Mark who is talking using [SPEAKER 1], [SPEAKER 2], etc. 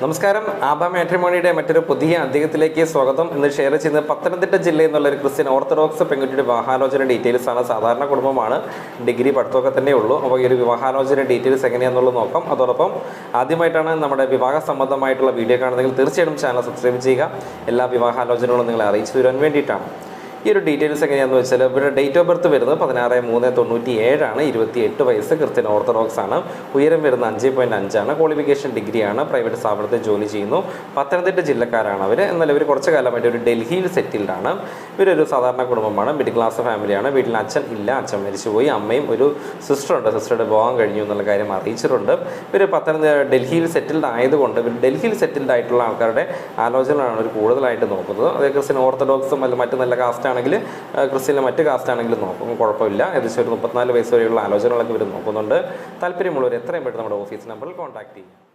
[SPEAKER 1] നമസ്കാരം. ആബ മാട്രിമോണിയുടെ മറ്റൊരു പുതിയ അദ്ദേഹത്തിലേക്ക് സ്വാഗതം. ഇന്ന് ഷെയർ ചെയ്യുന്നത് പത്തനംതിട്ട ജില്ലയിൽ നിന്നുള്ള ഒരു ക്രിസ്ത്യൻ ഓർത്തഡോക്സ് പെൺകുട്ടിയുടെ വിവാഹാലോചന ഡീറ്റെയിൽസ് ആണ്. സാധാരണ കുടുംബമാണ്. ഡിഗ്രി പഠിത്തമൊക്കെ തന്നെ ഉള്ളൂ. അപ്പോൾ ഈ ഒരു വിവാഹാലോചന ഡീറ്റെയിൽസ് എങ്ങനെയാണെന്നുള്ളത് നോക്കാം. അതോടൊപ്പം ആദ്യമായിട്ടാണ് നമ്മുടെ വിവാഹ സംബന്ധമായിട്ടുള്ള വീഡിയോ കാണുന്നതെങ്കിൽ തീർച്ചയായിട്ടും ചാനൽ സബ്സ്ക്രൈബ് ചെയ്യുക. എല്ലാ വിവാഹാലോചനകളും നിങ്ങളെ അറിയിച്ചു തരുവാൻ വേണ്ടിയിട്ടാണ്. ഈ ഒരു ഡീറ്റെയിൽസ് എങ്ങനെയാണെന്ന് വെച്ചാൽ ഇവരുടെ ഡേറ്റ് ഓഫ് ബർത്ത് വരുന്നത് പതിനാറ് മൂന്ന് തൊണ്ണൂറ്റി ഏഴാണ് ഇരുപത്തി എട്ട് വയസ്സ് ക്രിസ്ത്യൻ ഓർത്തഡോക്സ് ആണ്. ഉയരം വരുന്ന അഞ്ച് പോയിന്റ് അഞ്ചാണ്. ക്വാളിഫിക്കേഷൻ ഡിഗ്രിയാണ് പ്രൈവറ്റ് സ്ഥാപനത്തിൽ ജോലി ചെയ്യുന്നു. പത്തനംതിട്ട ജില്ലക്കാരാണ് അവർ എന്നാൽ ഇവർ കുറച്ച് കാലമായിട്ട് ഒരു ഡൽഹിയിൽ സെറ്റിൽഡ് ആണ്. ഇവരൊരു സാധാരണ കുടുംബമാണ്. മിഡിൽ ക്ലാസ് ഫാമിലിയാണ് വീട്ടിൽ അച്ഛൻ ഇല്ല. അച്ഛൻ മരിച്ചുപോയി. അമ്മയും ഒരു സിസ്റ്ററുണ്ട് സിസ്റ്ററുടെ പോകാൻ കഴിഞ്ഞു എന്നുള്ള കാര്യം അറിയിച്ചിട്ടുണ്ട്. ഇവർ പത്തനംതിട്ട ഡൽഹിയിൽ സെറ്റിൽഡ് ആയതുകൊണ്ട് ഇവർ ഡൽഹിയിൽ സെറ്റിൽഡ് ആയിട്ടുള്ള ആൾക്കാരുടെ ആലോചനകളാണ് അവർ കൂടുതലായിട്ട് നോക്കുന്നത്. അതേ ക്രിസ്ത്യൻ ഓർത്തഡോക്സും അല്ല മറ്റു നല്ല കാസ്റ്റ് ആണെങ്കിൽ ക്രിസ്ത്യനിലെ മറ്റ് കാസ്റ്റ് ആണെങ്കിലും നോക്കും. കുഴപ്പമില്ല. ഏകദേശം ഒരു മുപ്പത്തിനാല് വയസ്സ് വരെയുള്ള ആലോചനകളൊക്കെ ഇവർ നോക്കുന്നുണ്ട്. താല്പര്യമുള്ളവർ എത്രയും പെട്ടെന്ന് നമ്മുടെ ഓഫീസ് നമ്പറിൽ കോൺടാക്ട് ചെയ്യും